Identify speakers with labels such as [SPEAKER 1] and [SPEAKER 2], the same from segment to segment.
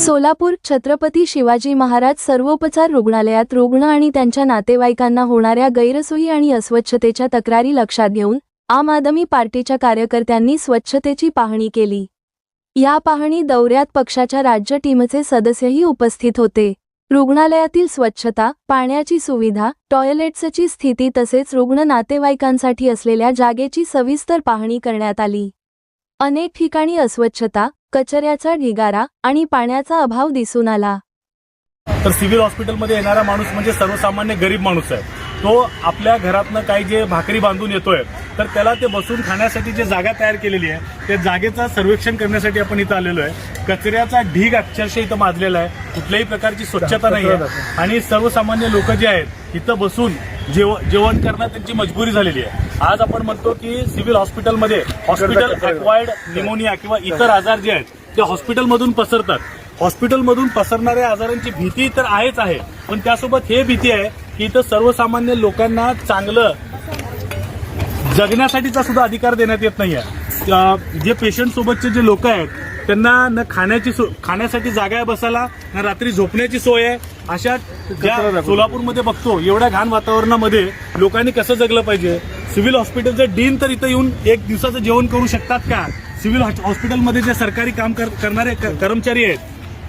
[SPEAKER 1] सोलापूर छत्रपती शिवाजी महाराज सर्वोपचार रुग्णालयात रुग्ण आणि त्यांच्या नातेवाईकांना होणाऱ्या गैरसोयी आणि अस्वच्छतेच्या तक्रारी लक्षात घेऊन आम आदमी पार्टीच्या कार्यकर्त्यांनी स्वच्छतेची पाहणी केली. या पाहणी दौऱ्यात पक्षाच्या राज्य टीमचे सदस्यही उपस्थित होते. रुग्णालयातील स्वच्छता पाण्याची सुविधा टॉयलेट्सची स्थिती तसेच रुग्ण नातेवाईकांसाठी असलेल्या जागेची सविस्तर पाहणी करण्यात आली. अनेक ठिकाणी अस्वच्छता कचऱ्याचा ढिगारा आणि पाण्याचा अभाव दिसून आला.
[SPEAKER 2] तर सिव्हिल हॉस्पिटलमध्ये येणारा माणूस म्हणजे सर्वसामान्य गरीब माणूस आहे. तो आपल्या घरातनं काही जे भाकरी बांधून येतोय तर त्याला ते बसून खाण्यासाठी जे जागा तयार केलेली आहे त्या जागेचं सर्वेक्षण करण्यासाठी आपण इथं आलेलो आहे. कचऱ्याचा ढीग अक्षरशः इथं माजलेला आहे. कुठल्याही प्रकारची स्वच्छता नाही आहे आणि सर्वसामान्य लोक जे आहेत इथं बसून जेव जेवण करणं त्यांची मजबुरी झालेली आहे. आज आपण म्हणतो की सिव्हिल हॉस्पिटलमध्ये हॉस्पिटल अक्वायर्ड निमोनिया किंवा इतर आजार जे आहेत ते हॉस्पिटलमधून पसरतात. हॉस्पिटलमधून पसरणाऱ्या आजारांची भीती तर आहेच आहे पण त्यासोबत हे भीती आहे की इथं सर्वसामान्य लोकांना चांगलं जगण्यासाठीचा सुद्धा अधिकार देण्यात येत नाहीये. अं, जे पेशंट सोबतचे जे लोक आहेत त्यांना न खाण्याची खाण्यासाठी जागा आहे बसायला न रात्री झोपण्याची सोय आहे. अशा ज्या सोलापूरमध्ये बघतो एवढ्या घाण वातावरणामध्ये लोकांनी कसं जगलं पाहिजे? सिव्हिल हॉस्पिटलचे डीन तर इथं येऊन एक दिवसाचं जेवण करू शकतात का? सिव्हिल हॉस- हॉस्पिटलमध्ये जे सरकारी काम कर- करणारे कर्मचारी आहेत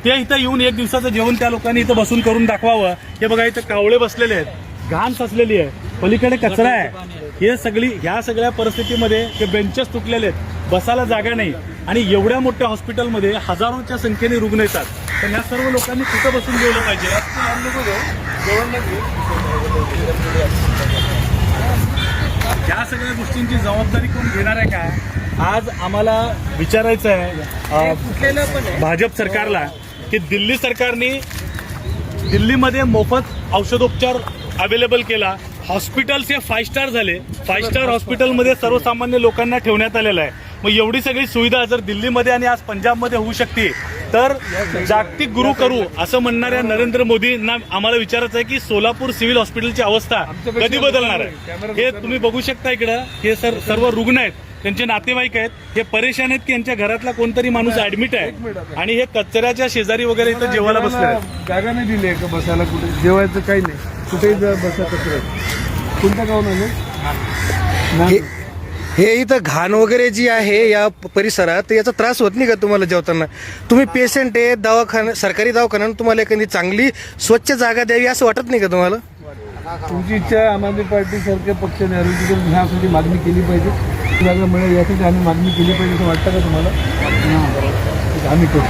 [SPEAKER 2] ते इथं येऊन एक दिवसाचं जेवण त्या लोकांनी इथं बसून करून दाखवावं. हे बघा इथं कावळे बसलेले आहेत. घाण साचलेली आहे. पलीकडे कचरा आहे. हे सगळी ह्या सगळ्या परिस्थितीमध्ये हे बेंचेस तुटलेले आहेत. बसायला जागा नाही. आणि एवढ्या मोठ्या हॉस्पिटलमध्ये हजारोच्या संख्येने रुग्ण येतात. तर ह्या सर्व लोकांनी कुठं बसून जेवलं पाहिजे. या सगळ्या गोष्टींची जबाबदारी कोण घेणार आहे का? आज आम्हाला विचारायचं आहे. भाजप सरकारला. की दिल्ली सरकारने दिल्लीमध्ये मोफत औषधोपचार अवेलेबल केला. हॉस्पिटल्स हे फाय स्टार झाले. फाय स्टार हॉस्पिटलमध्ये सर्वसामान्य लोकांना ठेवण्यात आलेलं आहे. मग एवढी सगळी सुविधा जर दिल्लीमध्ये आणि आज पंजाबमध्ये होऊ शकते तर जागतिक गुरु करू असं म्हणणाऱ्या नरेंद्र मोदींना आम्हाला विचारायचं आहे की सोलापूर सिव्हिल हॉस्पिटलची अवस्था कधी बदलणार आहे? हे तुम्ही बघू शकता इकडं. हे सर सर्व रुग्ण आहेत. त्यांचे नातेवाईक आहेत. हे परेशान आहेत की यांच्या घरातला कोणतरी माणूस ऍडमिट आहे. आणि हे कचऱ्याच्या शेजारी वगैरे इथं जेवायला बसले आहेत.
[SPEAKER 3] जागा नाही दिली आहे का बसायला कुठे? जेवायचं काही नाही. कुठेही जा बसा कचरा. कोणत्या गावून आले
[SPEAKER 4] हे इथं घाण वगैरे जी आहे या परिसरात याचा त्रास होत नाही का तुम्हाला जेवताना? तुम्ही पेशंट आहे दवाखाना सरकारी दवाखान्यात तुम्हाला एखादी चांगली स्वच्छ जागा द्यावी असं वाटत नाही का तुम्हाला?
[SPEAKER 3] तुमची इच्छा आम आदमी पार्टी सारख्या पक्षाने आरोग्य ह्यासाठी मागणी केली पाहिजे. जागा मिळेल यासाठी आम्ही मागणी केली पाहिजे असं वाटतं का तुम्हाला? आम्ही करू.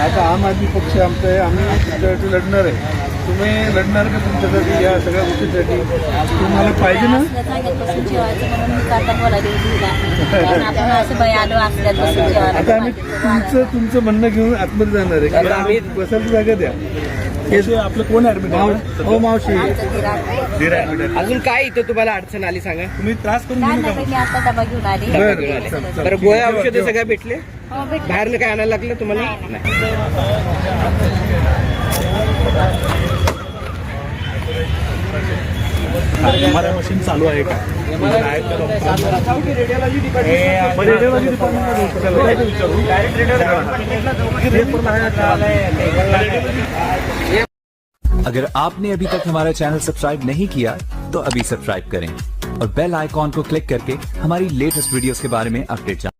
[SPEAKER 3] आता आम आदमी पक्ष आमचा आहे. आम्ही तुमच्यासाठी लढणार आहे. तुम्ही लढणार का तुमच्यासाठी? या सगळ्या गोष्टीसाठी. तुम्हाला पाहिजे ना? आता आम्ही तुमचं तुमचं म्हणणं घेऊन आतमध्ये जाणार आहे. की आम्ही बसायला जागा द्या.
[SPEAKER 2] आपलं कोण ऍडमिट
[SPEAKER 3] हो मावशी.
[SPEAKER 5] अजून काय इथं तुम्हाला अडचण आली सांगा?
[SPEAKER 2] तुम्ही त्रास करून घेऊ नका
[SPEAKER 3] बरं
[SPEAKER 5] बरं. गोळ्या औषधं सगळ्या भेटले? बाहेरनं काय आणायला लागलं तुम्हाला? नाही.
[SPEAKER 2] मशीन चालू का?
[SPEAKER 6] अगर आपने अभी तक हमारा चैनल सब्सक्राइब नहीं किया तो अभी सब्सक्राइब करें और बेल आइकॉन को क्लिक करके हमारी लेटेस्ट वीडियोस के बारे में अपडेट